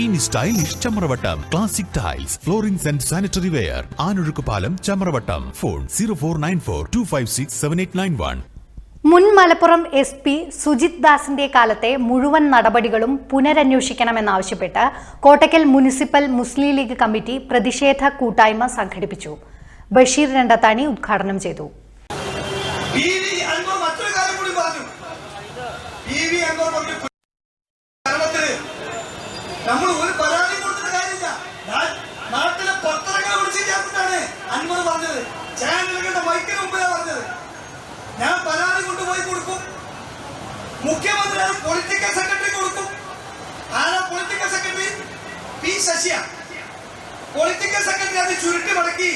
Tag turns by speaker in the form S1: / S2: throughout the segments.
S1: ഇനി stylish Chamravattam classic tiles flooring and sanitary ware ആനൊഴുക്ക് പാലം Chamravattam. Phone zero four nine four two five six seven eight nine one
S2: മുൻ Malappuram S P Sujith ദാസിന്റെ കാലത്തെ മുഴുവൻ നടപടികളും പുനരന്വേഷിക്കണമെന്നാവശ്യപ്പെട്ട് Kottakkal municipal Muslim league committee പ്രതിഷേധ കൂട്ടായ്മ സംഘടിപ്പിച്ചു. ബഷീർ രണ്ടത്താണി ഉദ്ഘാടനം ചെയ്തു.
S3: മറ്റൊരു കാര്യം കൂടി പറഞ്ഞു. മുഖ്യമന്ത്രി അത് പൊളിറ്റിക്കൽ സെക്രട്ടറി കൊടുക്കും ആരാ പൊളിറ്റിക്കൽ സെക്രട്ടറി പി ശശിയ. പൊളിറ്റിക്കൽ സെക്രട്ടറി അത് ചുരുട്ടി മടക്കി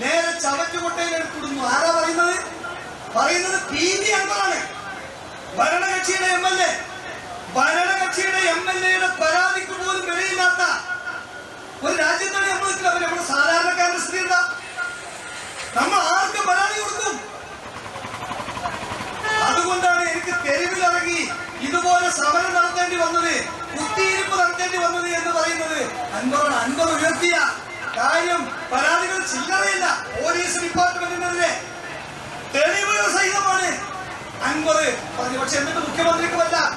S3: നേരെ ചവറ്റുകൊട്ടയിൽ എടുത്തിടുന്നു ആരാ പറയുന്നത്? പറയുന്നത് പി വി അൻവറാണ്. ഭരണകക്ഷിയുടെ എം എൽ എ. ഭരണകക്ഷിയുടെ എം എൽ എയുടെ പരാതിക്ക് പോലും വിലയില്ലാത്ത തെരുവിലിറങ്ങി ഇതുപോലെ സമരം നടത്തേണ്ടി വന്നത് കുത്തിയിരിപ്പ് നടത്തേണ്ടി വന്നത് എന്ന് പറയുന്നത് അൻപത് അൻപത് ഉയർത്തിയ കാര്യം പരാതികൾ ചില്ലറയില്ല. പോലീസ് ഡിപ്പാർട്ട്മെന്റിനെതിരെ തെളിവുകൾ സഹിതമാണ് അൻപത് പറഞ്ഞു പക്ഷെ എന്നിട്ട് മുഖ്യമന്ത്രിക്ക് വല്ല പിന്നെ മുണ്ടാട്ടുണ്ടോ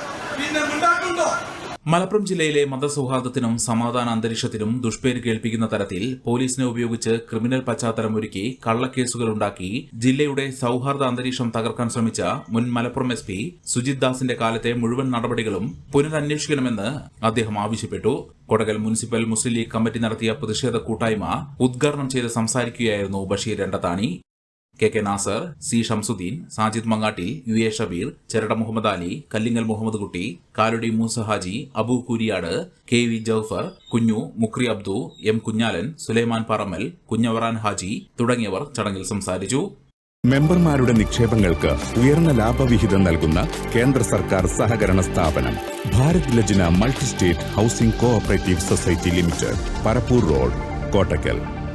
S4: മലപ്പുറം ജില്ലയിലെ മതസൗഹാർദ്ദത്തിനും സമാധാന അന്തരീക്ഷത്തിനും ദുഷ്പേര് കേൾപ്പിക്കുന്ന തരത്തിൽ പോലീസിനെ ഉപയോഗിച്ച് ക്രിമിനൽ പശ്ചാത്തലം ഒരുക്കി കള്ളക്കേസുകൾ ഉണ്ടാക്കി ജില്ലയുടെ സൗഹാർദ്ദ അന്തരീക്ഷം തകർക്കാൻ ശ്രമിച്ച മുൻ മലപ്പുറം എസ് പി സുജിത് ദാസിന്റെ കാലത്തെ മുഴുവൻ നടപടികളും പുനരന്വേഷിക്കണമെന്ന് അദ്ദേഹം ആവശ്യപ്പെട്ടു. Kottakkal municipal Muslim league committee നടത്തിയ പ്രതിഷേധ കൂട്ടായ്മ ഉദ്ഘാടനം ചെയ്ത് സംസാരിക്കുകയായിരുന്നു Basheer Randathani K K Nasar C Shamsudheen Sajid Mangattil U A Shabeer Cherada Muhammad Ali Kallingal Muhammad Kutty Kaludi Moosa Haji Abu Kuriyad K V Jaufar Kunju Mukri Abdu M Kunhalan Sulaiman Parammal Kunhavaran Haji തുടങ്ങിയവർ ചടങ്ങിൽ സംസാരിച്ചു.
S5: മെമ്പർമാരുടെ നിക്ഷേപങ്ങൾക്ക് ഉയർന്ന ലാഭവിഹിതം നൽകുന്ന കേന്ദ്ര സർക്കാർ സഹകരണ സ്ഥാപനം Bharat Lajna multi state housing cooperative society limited Parappur road Kottakkal.